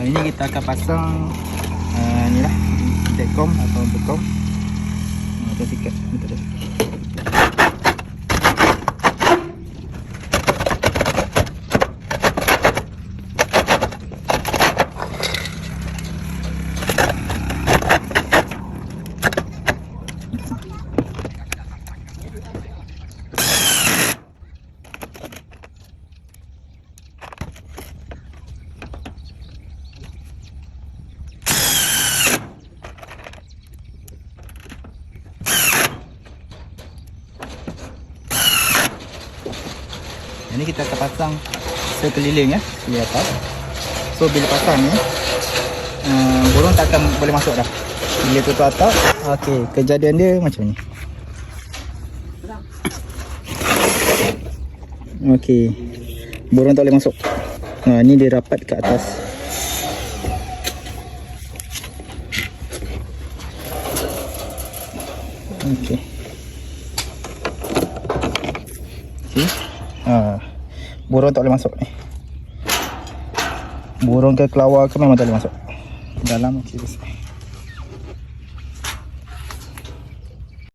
uh, ini kita akan pasang uh, ni lah dekom atau bekom uh, ada sikit betul dah. Ini kita akan pasang sekeliling ya di atas. So bila pasang ni uh, burung tak akan boleh masuk dah. Bila tutup atap, okey, kejadian dia macam ni. Okey. Burung tak boleh masuk. Ha ni dia rapat ke atas. Okey. See? Ha. Burung tak boleh masuk ni. Burung ke kelawar ke memang tak boleh masuk. Dalam okey.